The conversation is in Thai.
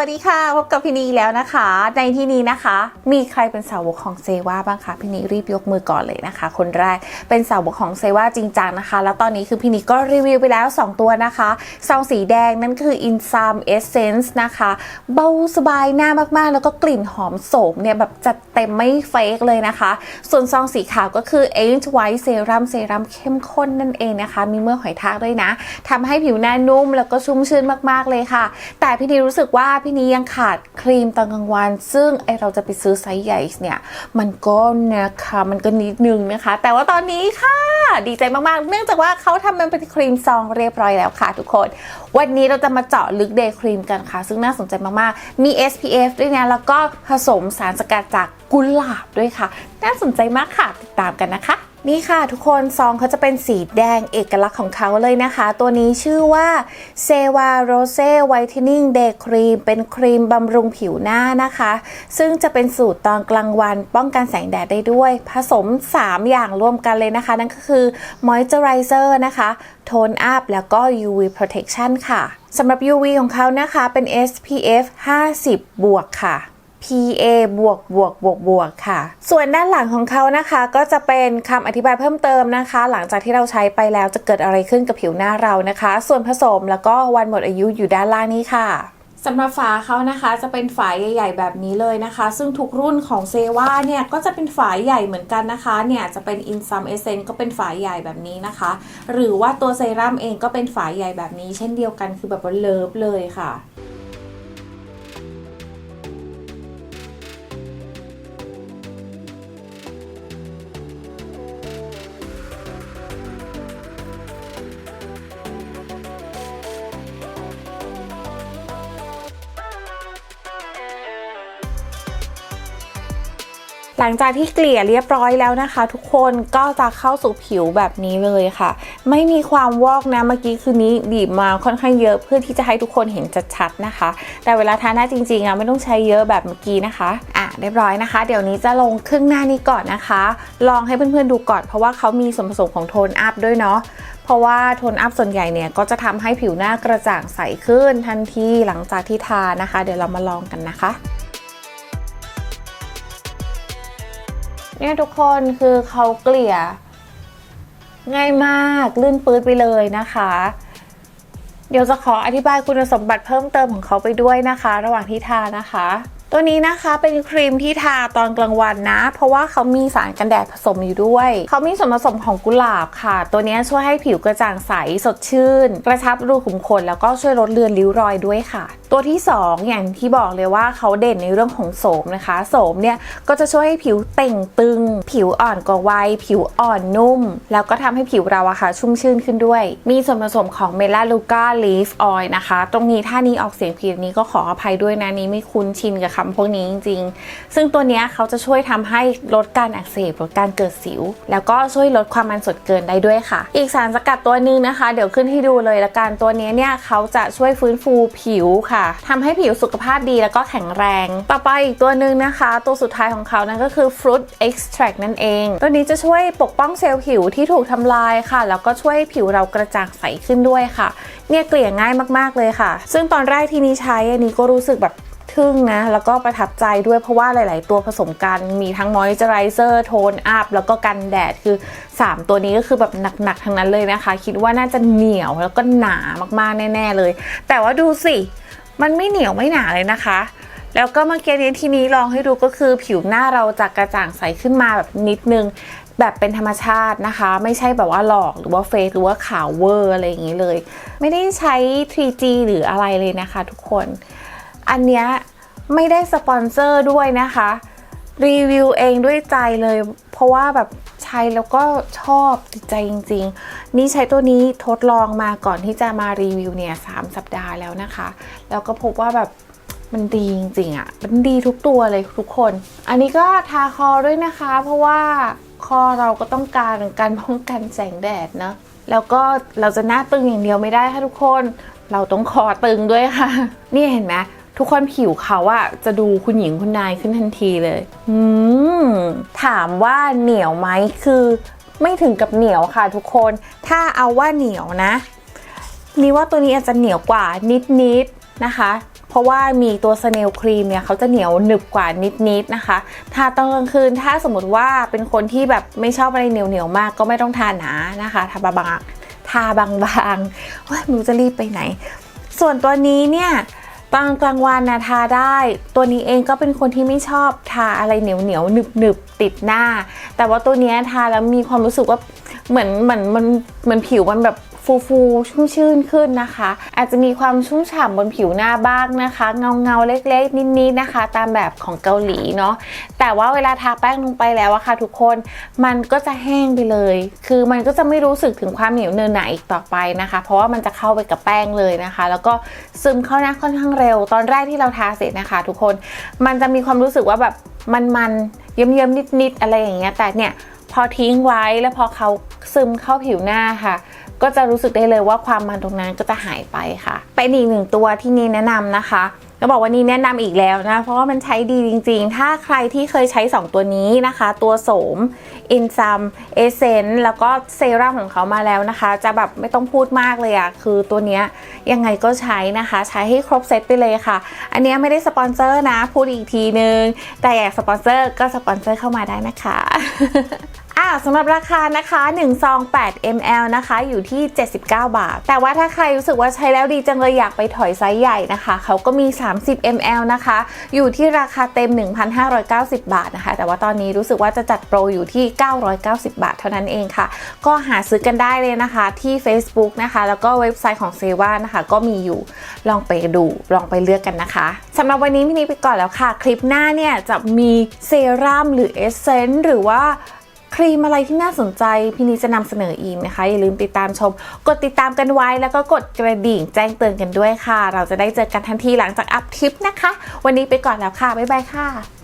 วัสดีค่ะ พบกับพี่นีแล้วนะคะ ในที่นี้นะคะ มีใครเป็นสาวกของเซว่าบ้างคะพี่นีรีบยกมือก่อนเลยนะคะ คนแรกเป็นสาวกของเซว่าจริงจังนะคะ แล้วตอนนี้คือพี่นีก็รีวิวไปแล้ว 2 ตัวนะคะซองสีแดงนั่นคือ In Some Essence นะคะ เบาสบายหน้ามากๆ แล้วก็กลิ่นหอมโสมเนี่ยแบบจัดเต็มไม่เฟกเลยนะคะ ส่วนซองสีขาวก็คือ Age White Serum เซรั่มเข้มข้นนั่นเองนะคะ มีเมื่อหอยทากด้วยนะทำให้ผิวหน้านุ่มแล้วก็ชุ่มชื่นมากๆเลยค่ะ แต่พี่นีรู้สึกว่าพี่นี้ยังขาดครีมตอนกลางวัน ซึ่งไอเราจะไปซื้อไซส์ใหญ่เนี่ยมันก็นะคะมันก็นิดนึงนะคะ แต่ว่าตอนนี้ค่ะดีใจมากๆ เนื่องจากว่าเขาทำมันเป็นครีมซองเรียบร้อยแล้วค่ะทุกคน วันนี้เราจะมาเจาะลึกเดย์ครีมกันค่ะ ซึ่งน่าสนใจมากๆ มี SPF ด้วยนะ แล้วก็ผสมสารสกัดจากกุหลาบด้วยค่ะ น่าสนใจมากค่ะ ติดตามกันนะคะ นี่ค่ะทุกคนซองเขาจะเป็นสีแดงเอกลักษณ์ของเขาเลยนะคะ ตัวนี้ชื่อว่าเซวาโรเซ่ไวท์เทนนิ่งเดย์ครีมเป็นครีมบำรุงผิวหน้านะคะ ซึ่งจะเป็นสูตรตอนกลางวันป้องกันแสงแดดได้ด้วย ผสม 3 อย่างรวมกันเลยนะคะ นั่นก็คือ Moisturizer นะคะ Tone Up แล้วก็ UV Protection ค่ะสำหรับ UV ของเขานะคะเป็น SPF 50 บวกค่ะ PA บวกบวกบวกบวกค่ะ ส่วนด้านหลังของเขานะคะก็จะเป็นคำอธิบายเพิ่มเติมนะคะ หลังจากที่เราใช้ไปแล้วจะเกิดอะไรขึ้นกับผิวหน้าเรานะคะ ส่วนผสมแล้วก็วันหมดอายุอยู่ด้านล่างนี้ค่ะสำหรับฝาเขานะคะจะเป็นฝาใหญ่ ๆ แบบนี้เลยนะคะ ซึ่งทุกรุ่นของเซว่าเนี่ยก็จะเป็นฝาใหญ่เหมือนกันนะคะ เนี่ยจะเป็น In Some Essence ก็เป็นฝาใหญ่แบบนี้นะคะ หรือว่าตัวเซรั่มเองก็เป็นฝาใหญ่แบบนี้ เช่นเดียวกันคือแบบว่าเลิฟเลยค่ะ หลังจากที่เกลี่ยเรียบร้อยแล้วนะคะ ทุกคนก็จะเข้าสู่ผิวแบบนี้เลยค่ะ ไม่มีความวอกนะเมื่อกี้คือนี้บีบมาค่อนข้างเยอะเพื่อที่จะให้ทุกคนเห็นชัดๆนะคะ แต่เวลาทาหน้าจริงๆอะไม่ต้องใช้เยอะแบบเมื่อกี้นะคะอะเรียบร้อยนะคะ เดี๋ยวนี้จะลงครึ่งหน้านี้ก่อนนะคะ ลองให้เพื่อนๆดูก่อนเพราะว่าเขามีส่วนผสมของโทนอัพด้วยเนาะเพราะว่าโทนอัพส่วนใหญ่เนี่ยก็จะทำให้ผิวหน้ากระจ่างใสขึ้นทันทีหลังจากที่ทานะคะ เดี๋ยวเรามาลองกันนะคะ เนี่ยทุกคนคือเขาเกลี่ย ง่ายมากลื่นปื๊ดไปเลยนะคะ เดี๋ยวจะขออธิบายคุณสมบัติเพิ่มเติมของเขาไปด้วยนะคะ ระหว่างที่ทานะคะ ตัวนี้นะคะเป็นครีมที่ทาตอนกลางวันนะ เพราะว่าเขามีสารกันแดดผสมอยู่ด้วย เขามีส่วนผสมของกุหลาบค่ะ ตัวนี้ช่วยให้ผิวกระจ่างใสสดชื่น กระชับรูขุมขนแล้วก็ช่วยลดเลือนริ้วรอยด้วยค่ะตัวที่ 2 อย่างที่บอกเลยว่าเขาเด่นในเรื่องของโสมนะคะ โสมเนี่ยก็จะช่วยให้ผิวเต่งตึง ผิวอ่อนกว่าวัย ผิวอ่อนนุ่ม แล้วก็ทำให้ผิวเราอะค่ะชุ่มชื่นขึ้นด้วย มีส่วนผสมของเมลาลูกาลีฟออยล์นะคะ ตรงนี้ถ้านี้ออกเสียงผิดนี้ก็ขออภัยด้วยนะนี้ไม่คุ้นชินกับคำพวกนี้จริง ๆ ซึ่งตัวนี้เขาจะช่วยทำให้ลดการอักเสบลดการเกิดสิว แล้วก็ช่วยลดความมันสดเกินได้ด้วยค่ะ อีกสารสกัดตัวหนึงนะคะ เดี๋ยวขึ้นให้ดูเลยละกันตัวนี้เนี่ยเขาจะช่วยฟื้นฟูผิวค่ะทำให้ผิวสุขภาพดีแล้วก็แข็งแรง ต่อไปอีกตัวหนึ่งนะคะ ตัวสุดท้ายของเขานั่นก็คือ fruit extract นั่นเอง ตัวนี้จะช่วยปกป้องเซลล์ผิวที่ถูกทำลายค่ะ แล้วก็ช่วยให้ผิวเรากระจ่างใสขึ้นด้วยค่ะ เนี่ยเกลี่ยง่ายมากๆเลยค่ะ ซึ่งตอนแรกที่นี้ใช้อันนี้ก็รู้สึกแบบทึ่งนะแล้วก็ประทับใจด้วยเพราะว่าหลาย ๆ ตัวผสมกันมีทั้งมอยเจอไรเซอร์โทนอัพแล้วก็กันแดดคือ 3 ตัวนี้ก็คือแบบหนัก ๆ ทั้งนั้นเลยนะคะ คิดว่าน่าจะเหนียวแล้วก็หนามาก ๆ แน่ ๆ เลย แต่ว่าดูสิ มันไม่เหนียวไม่หนาเลยนะคะ แล้วก็เมื่อกี้นี้ที่นี้ลองให้ดูก็คือผิวหน้าเราจะกระจ่างใสขึ้นมาแบบนิดนึงแบบเป็นธรรมชาตินะคะ ไม่ใช่แบบว่าหลอกหรือว่าเฟกหรือว่าขาวเวอร์อะไรอย่างนี้เลย ไม่ได้ใช้ 3G หรืออะไรเลยนะคะทุกคน อันเนี้ยไม่ได้สปอนเซอร์ด้วยนะคะ รีวิวเองด้วยใจเลย เพราะว่าแบบ ใช้แล้วก็ชอบติดใจจริง ๆ นี่ใช้ตัวนี้ทดลองมาก่อนที่จะมารีวิวเนี่ยสามสัปดาห์แล้วนะคะ แล้วก็พบว่าแบบมันดีจริงๆอะ่ะ มันดีทุกตัวเลยทุกคน อันนี้ก็ทาคอด้วยนะคะ เพราะว่าคอเราก็ต้องการการป้องกันแสงแดดเนะ แล้วก็เราจะหน้าตึงอย่างเดียวไม่ได้ค่ะทุกคน เราต้องคอตึงด้วยค่ะ นี่เห็นไหม ทุกคนผิวเขาอะจะดูคุณหญิงคุณนายขึ้นทันทีเลย อืม ถามว่าเหนียวไหมคือ ไม่ถึงกับเหนียวค่ะทุกคน ถ้าเอาว่าเหนียวนะ นี่ว่าตัวนี้อาจจะเหนียวกว่านิดนิดๆนะคะ เพราะว่ามีตัวสเนลครีมเนี่ยเขาจะเหนียวหนึบกว่านิดๆนะคะทาตอนกลางคืนถ้าสมมติว่าเป็นคนที่แบบไม่ชอบอะไรเหนียวๆมาก ก็ไม่ต้องทาหนานะคะทาบางๆทาบางๆว่าไม่รู้จะรีบไปไหน ส่วนตัวนี้เนี่ย ตอนกลางวันนะทาได้ ตัวนี้เองก็เป็นคนที่ไม่ชอบทาอะไรเหนียวเหนียวหนึบหนึบติดหน้า แต่ว่าตัวนี้ทาแล้วมีความรู้สึกว่าเหมือนเหมือนมันเหมือนผิวมันแบบ ฟูฟูๆชุ่มชื่นขึ้นนะคะ อาจจะมีความชุ่มฉ่ำบนผิวหน้าบ้างนะคะ เงาเงาเล็กๆ นิดๆนะคะ ตามแบบของเกาหลีเนาะแต่ว่าเวลาทาแป้งลงไปแล้วอะค่ะ ทุกคนมันก็จะแห้งไปเลย คือมันก็จะไม่รู้สึกถึงความเหนียวเนินหนาอีกต่อไปนะคะ เพราะว่ามันจะเข้าไปกับแป้งเลยนะคะ แล้วก็ซึมเข้าหน้าค่อนข้างเร็ว ตอนแรกที่เราทาเสร็จนะคะ ทุกคนมันจะมีความรู้สึกว่าแบบมันๆเยิ้มๆนิดๆอะไรอย่างเงี้ยแต่เนี่ยพอทิ้งไว้แล้วพอเขาซึมเข้าผิวหน้าค่ะ ก็จะรู้สึกได้เลยว่าความมันตรงนั้นก็จะหายไปค่ะ เป็นอีกหนึ่งตัวที่นี่แนะนำนะคะก็บอกว่านี่แนะนำอีกแล้วนะ เพราะว่ามันใช้ดีจริงๆ ถ้าใครที่เคยใช้ 2 ตัวนี้นะคะ ตัวโสมอินซัมเอเซนแล้วก็เซรั่มของเขามาแล้วนะคะ จะแบบไม่ต้องพูดมากเลยอะคือตัวเนี้ยยังไงก็ใช้นะคะ ใช้ให้ครบเซตไปเลยค่ะ อันเนี้ยไม่ได้สปอนเซอร์นะ พูดอีกทีนึง แต่อยากสปอนเซอร์ก็สปอนเซอร์เข้ามาได้นะคะ อ่าสำหรับราคานะคะ1ซอง8 ml นะคะอยู่ที่ 79 บาท แต่ว่าถ้าใครรู้สึกว่าใช้แล้วดีจังเลยอยากไปถอยไซส์ใหญ่นะคะ เขาก็มี 30 ml นะคะ อยู่ที่ราคาเต็ม 1,590 บาทนะคะ แต่ว่าตอนนี้รู้สึกว่าจะจัดโปรอยู่ที่ 990 บาท เท่านั้นเองค่ะ ก็หาซื้อกันได้เลยนะคะที่ Facebook นะคะ แล้วก็เว็บไซต์ของเซว่านะคะ ก็มีอยู่ลองไปดูลองไปเลือกกันนะคะสำหรับวันนี้พี่นี้ไปก่อนแล้วค่ะ คลิปหน้าเนี่ยจะมีเซรั่มหรือเอสเซนต์หรือว่า ครีมอะไรที่น่าสนใจพี่นีจะนำเสนออีกนะคะ อย่าลืมติดตามชม กดติดตามกันไว้แล้วก็กดกระดิ่งแจ้งเตือนกันด้วยค่ะ เราจะได้เจอกันทันทีหลังจากอัพคลิปนะคะ วันนี้ไปก่อนแล้วค่ะ บ๊ายบายค่ะ